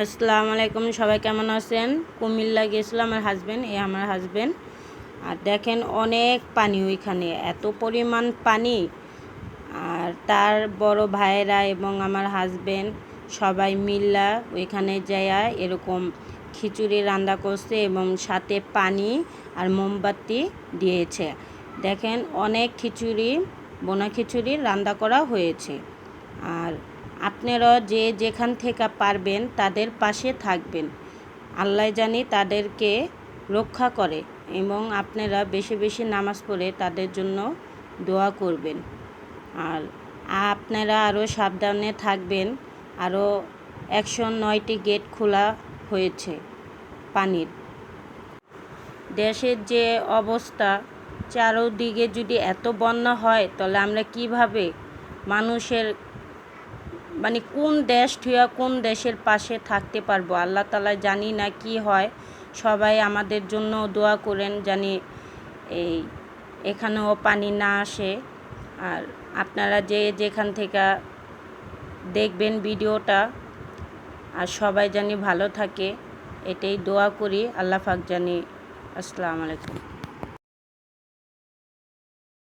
আসসালামু আলাইকুম, সবাই কেমন আছেন? কুমিল্লা গেছিল আমার হাজব্যান্ড এ আমার হাজব্যান্ড আর দেখেন অনেক পানি ওইখানে, এত পরিমাণ পানি। আর তার বড় ভাইয়েরা এবং আমার হাজব্যান্ড সবাই মিল্লা ওইখানে যাইয়া এরকম খিচুড়ি রান্না করছে এবং সাথে পানি আর মোমবাতি দিয়েছে। দেখেন অনেক খিচুড়ি, বোনা খিচুড়ি রান্না করা হয়েছে। আর আপনারা যে যেখান থেকে পারবেন তাদের পাশে থাকবেন। আল্লাহ জানি তাদেরকে রক্ষা করে এবং আপনারা বেশি বেশি নামাজ পড়ে তাদের জন্য দোয়া করবেন। আর আপনারা আরও সাবধানে থাকবেন। আরও একশো নয়টি গেট খোলা হয়েছে পানির। দেশের যে অবস্থা, চারোদিকে যদি এত বন্যা হয়, তাহলে আমরা কীভাবে মানুষের মানে কোন দেশ থুয়া কোন দেশের পাশে থাকতে পারব? আল্লাহ তালা জানি না কি হয়। সবাই আমাদের জন্য দোয়া করেন জানি এই এখানেও পানি না আসে। আর আপনারা যে যেখান থেকে দেখবেন ভিডিওটা, আর সবাই জানি ভালো থাকে, এটাই দোয়া করি। আল্লাহ ফাক জানি। আসসালামু আলাইকুম।